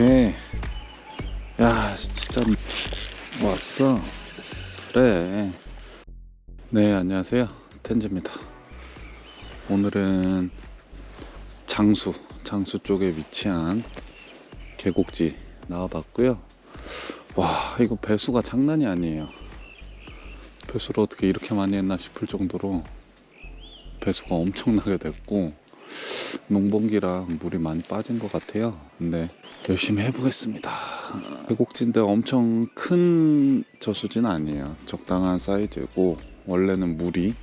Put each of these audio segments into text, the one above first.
오케이. 야, 진짜 왔어. 그래. 네, 안녕하세요. 텐즈입니다. 오늘은 장수, 장수 쪽에 위치한 계곡지 나와봤고요. 와, 이거 배수가 장난이 아니에요. 배수를 어떻게 이렇게 많이 했나 싶을 정도로 배수가 엄청나게 됐고 농번기랑 물이 많이 빠진 것 같아요. 근데 열심히 해보겠습니다. 계곡지인데 엄청 큰 저수지는 아니에요. 적당한 사이즈고 원래는 물이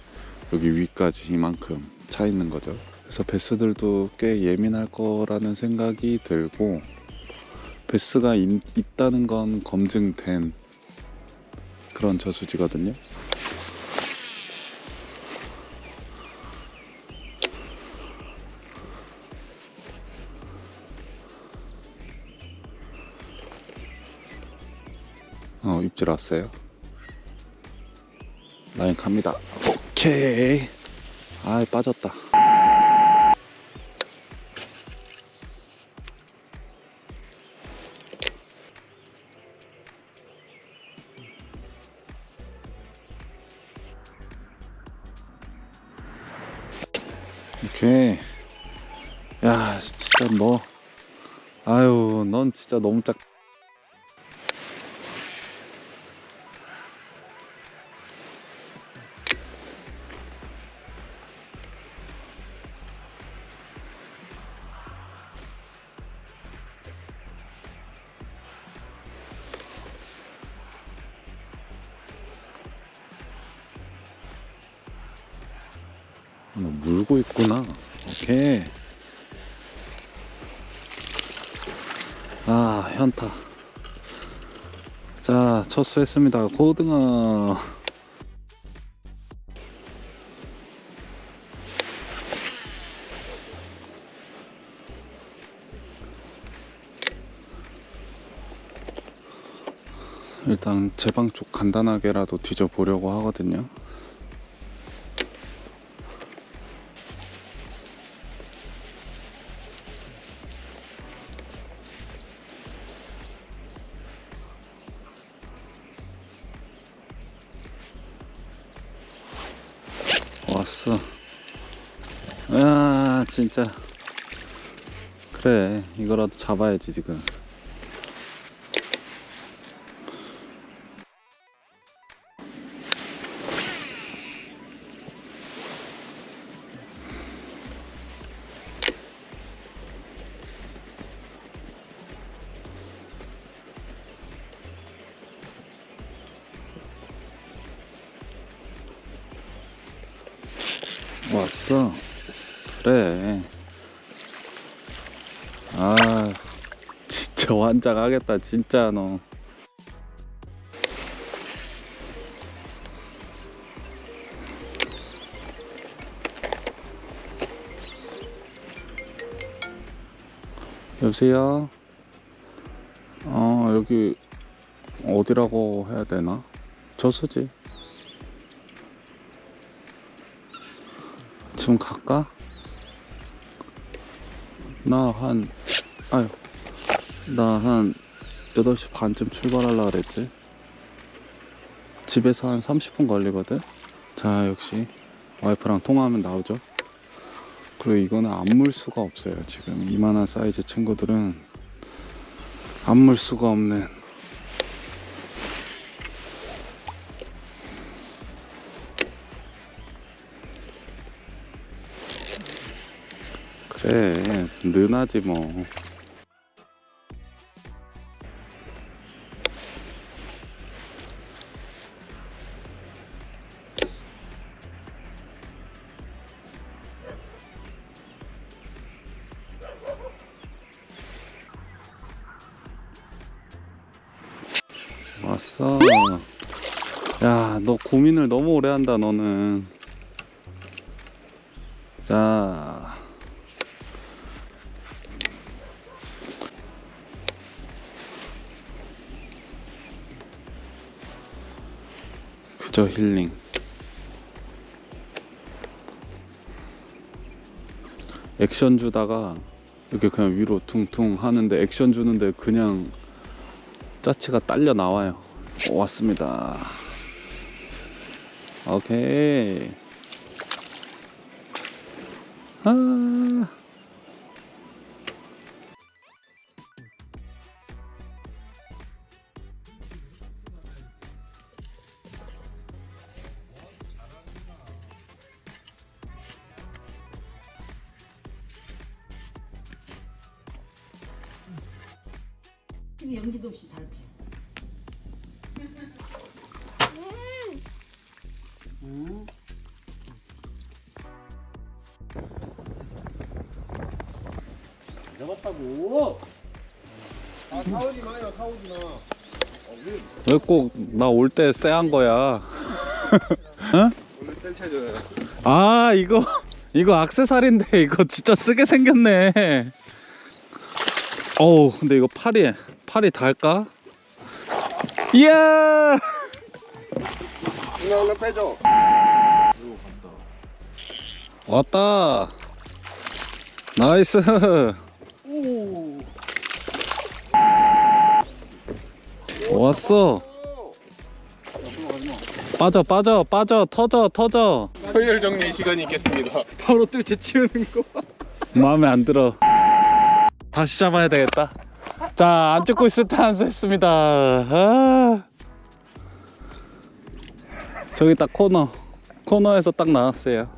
여기 위까지 이만큼 차 있는 거죠. 그래서 베스들도 꽤 예민할 거라는 생각이 들고 베스가 인- 있다는 건 검증된 그런 저수지거든요. 어, 입질 왔어요. 라인 갑니다. 오케이. 아, 빠졌다. 오케이. 야, 진짜 너. 아유, 넌 진짜 너무 작. 물고 있구나. 오케이. 아, 현타. 자, 첫 수했습니다. 고등어. 일단 제 방 쪽 간단하게라도 뒤져보려고 하거든요. 왔어. 야, 진짜. 그래, 이거라도 잡아야지, 지금. 왔어. 그래. 아, 진짜 환장하겠다, 진짜 너. 여보세요? 어, 여기 어디라고 해야 되나? 저수지. 지금 갈까? 나 한, 아유, 나 한 8시 반쯤 출발하려고 그랬지. 집에서 한 30분 걸리거든? 자, 역시 와이프랑 통화하면 나오죠. 그리고 이거는 안 물 수가 없어요. 지금 이만한 사이즈 친구들은 안 물 수가 없는 그래, 느나지 뭐. 왔어. 야, 너 고민을 너무 오래 한다, 너는. 자. 그저 힐링. 액션 주다가 이렇게 그냥 위로 퉁퉁 하는데 액션 주는데 그냥 짜치가 딸려 나와요. 오, 왔습니다. 오케이. 아. 확실히 연기도 없이 잘 펴. 잡았다고. 아 사오지 마요, 사오지 마. 왜 꼭 나 올 때 쎄한 거야? 원래 땡쳐줘요. 아 이거 이거 악세사리인데 이거 진짜 쓰게 생겼네. 어우 근데 이거 팔이 팔이 닿을까? 이야 얼른 빼줘. 왔다. 나이스. 오. 왔어. 빠져 빠져 빠져 터져 터져. 서열 정리 시간이 있겠습니다. 바로 뜰채 치우는 거. 마음에 안 들어. 다시 잡아야 되겠다. 자, 안 찍고 있을 때 한수했습니다. 아. 저기 딱 코너. 코너에서 딱 나왔어요.